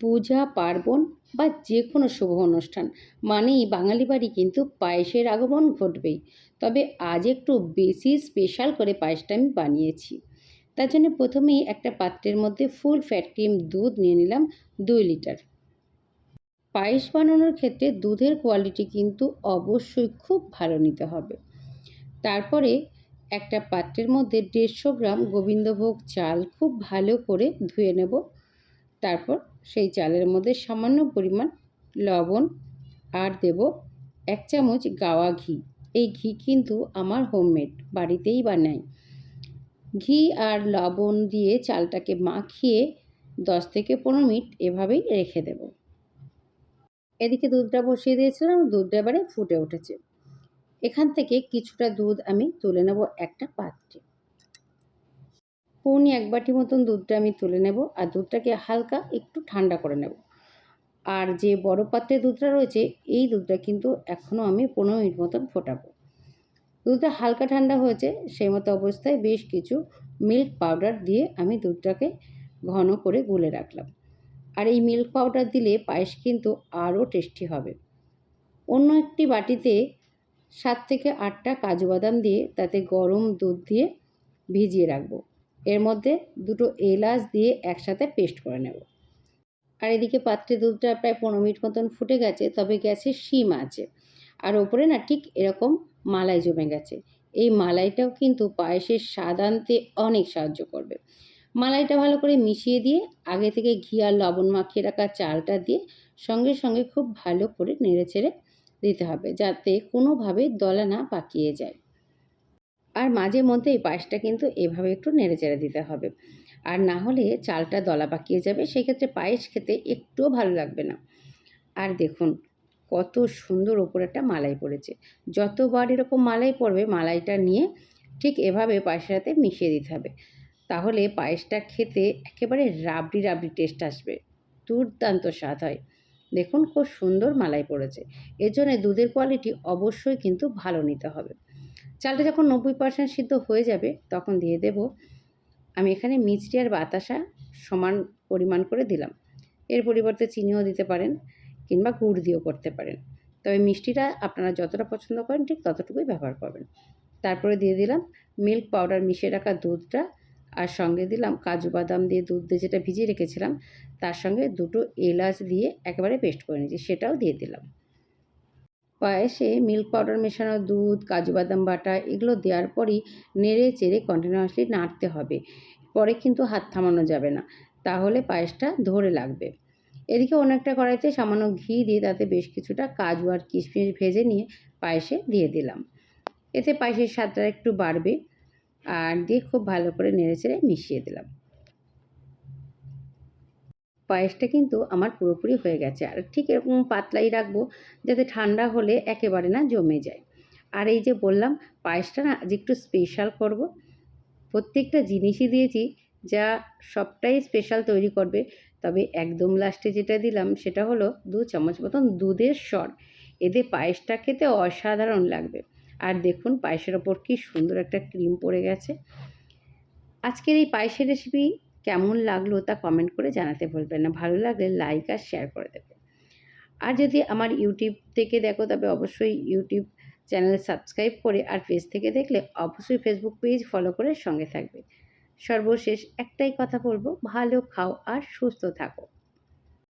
পূজা, পার্বণ বা যে কোনো শুভ অনুষ্ঠান। মানেই বাঙালি বাড়ি কিন্তু পায়েসের আগমন ঘটবেই। তবে আজ একটু বেশি স্পেশাল করে পায়েসটা আমি বানিয়েছি। তার জন্য প্রথমেই একটা পাত্রের মধ্যে ফুল ফ্যাট ক্রিম দুধ নিয়ে নিলাম দুই লিটার পায়েস বানানোর ক্ষেত্রে দুধের কোয়ালিটি কিন্তু অবশ্যই খুব ভালো নিতে হবে। তারপরে একটা পাত্রের মধ্যে দেড়শো গ্রাম গোবিন্দভোগ চাল খুব ভালো করে ধুয়ে নেব। তারপর সেই চালের মধ্যে সামান্য পরিমাণ লবণ আর দেব এক চামচ গাওয়া ঘি। এই ঘি কিন্তু আমার হোমমেড, বাড়িতেই বানাই। ঘি আর লবণ দিয়ে চালটাকে মাখিয়ে দশ থেকে পনেরো মিনিট এভাবেই রেখে দেব। এদিকে দুধটা বসিয়ে দিয়েছিলাম, দুধটা এবারে ফুটে উঠেছে। এখান থেকে কিছুটা দুধ আমি তুলে নেব একটা পাত্রে। পৌনি এক বাটি মতন দুধটা আমি তুলে নেব আর দুধটাকে হালকা একটু ঠান্ডা করে নেব। আর যে বড় পাত্রে দুধটা রয়েছে, এই দুধটা কিন্তু এখনও আমি পনেরো মিনিট মতন ফোটাবো। দুধটা হালকা ঠান্ডা হয়েছে, সেই মতো অবস্থায় বেশ কিছু মিল্ক পাউডার দিয়ে আমি দুধটাকে ঘন করে গুলে রাখলাম। আর এই মিল্ক পাউডার দিলে পায়েস কিন্তু আরও টেস্টি হবে। অন্য একটি বাটিতে সাত থেকে আটটা কাজু বাদাম দিয়ে তাতে গরম দুধ দিয়ে ভিজিয়ে রাখব। এর মধ্যে দুটো এলাচ দিয়ে একসাথে পেস্ট করে নেব। আর এদিকে পাত্রে দুধটা প্রায় পনেরো মিনিট মতন ফুটে গেছে, তবে গ্যাসে শিম আছে। আর ওপরে না ঠিক এরকম মালাই জমে গেছে। এই মালাইটাও কিন্তু পায়েসের স্বাদ আনতে অনেক সাহায্য করবে। মালাইটা ভালো করে মিশিয়ে দিয়ে আগে থেকে ঘি আর লবণ মাখিয়ে রাখা চালটা দিয়ে সঙ্গে সঙ্গে খুব ভালো করে নেড়ে ছেড়ে দিতে হবে, যাতে কোনোভাবে দলা না পাকিয়ে যায়। আর মাঝে মধ্যে এই পায়েসটা কিন্তু এভাবে একটু নেড়ে চেড়ে দিতে হবে। আর না হলে চালটা দলা পাকিয়ে যাবে সেক্ষেত্রে পায়েস খেতে একটুও ভালো লাগবে না। আর দেখুন, কত সুন্দর ওপর একটা মালাই পড়েছে। যতবার এরকম মালাই পড়বে, মালাইটা নিয়ে ঠিক এভাবে পায়েসের সাথে মিশিয়ে দিতে হবে। তাহলে পায়েসটা খেতে একেবারে রাবড়ি রাবড়ি টেস্ট আসবে, দুর্দান্ত স্বাদ হয়। দেখুন, খুব সুন্দর মালাই পড়েছে। এর জন্য দুধের কোয়ালিটি অবশ্যই কিন্তু ভালো নিতে হবে। চালটা যখন নব্বই পার্সেন্ট সিদ্ধ হয়ে যাবে, তখন দিয়ে দেব আমি এখানে মিষ্টি আর বাতাসা সমান পরিমাণ করে দিলাম। এর পরিবর্তে চিনিও দিতে পারেন কিংবা গুড় দিয়েও করতে পারেন। তবে মিষ্টিটা আপনারা যতটা পছন্দ করেন ঠিক ততটুকুই ব্যবহার করবেন। তারপরে দিয়ে দিলাম মিল্ক পাউডার মিশিয়ে রাখা দুধটা আর সঙ্গে দিলাম কাজু বাদাম দিয়ে দুধ দিয়ে যেটা ভিজিয়ে রেখেছিলাম, তার সঙ্গে দুটো এলাচ দিয়ে একেবারে পেস্ট করে নিয়েছি, সেটাও দিয়ে দিলাম। পায়েসে মিল্ক পাউডার মেশানো, দুধ, কাজু বাদাম বাটা এগুলো দেওয়ার পরই নেড়ে চেড়ে কন্টিনিউয়াসলি নাড়তে হবে। পরে কিন্তু হাত থামানো যাবে না। তাহলে পায়েসটা ধরে লাগবে। এদিকে অন্য একটা কড়াইতে সামান্য ঘি দিয়ে তাতে বেশ কিছুটা কাজু আর কিশমিশ ভেজে নিয়ে পায়েসে দিয়ে দিলাম। এতে পায়েসের স্বাদটা একটু বাড়বে। আর দিয়ে খুব ভালো করে নেড়ে চেড়ে মিশিয়ে দিলাম। পায়েসটা কিন্তু আমার পুরোপুরি হয়ে গেছে। আর ঠিক এরকম পাতলাই রাখব যাতে ঠান্ডা হলে একেবারে না জমে যায়। আর এই যে বললাম, পায়েসটা না আজ একটু স্পেশাল করব। প্রত্যেকটা জিনিসই দিয়েছি যা সবটাই স্পেশাল তৈরি করবে। তবে একদম লাস্টে যেটা দিলাম সেটা হলো দু চামচ মতন দুধের স্বর এতে পায়েসটা খেতে অসাধারণ লাগবে। আর দেখুন পায়েসের ওপর কি সুন্দর একটা ক্রিম পড়ে গেছে। আজকের এই পায়েসের রেসিপি কেমন লাগল তা কমেন্ট করে জানাতে ভুলবেন না। ভালো লাগলে লাইক আর শেয়ার করে দেবে আর যদি আমার ইউটিউব থেকে দেখো তবে অবশ্যই ইউটিউব চ্যানেল সাবস্ক্রাইব করে আর পেজ থেকে দেখলে অবশ্যই ফেসবুক পেজ ফলো করে সঙ্গে থাকবে। সর্বশেষ একটাই কথা বলব, ভালো খাও আর সুস্থ থাকো।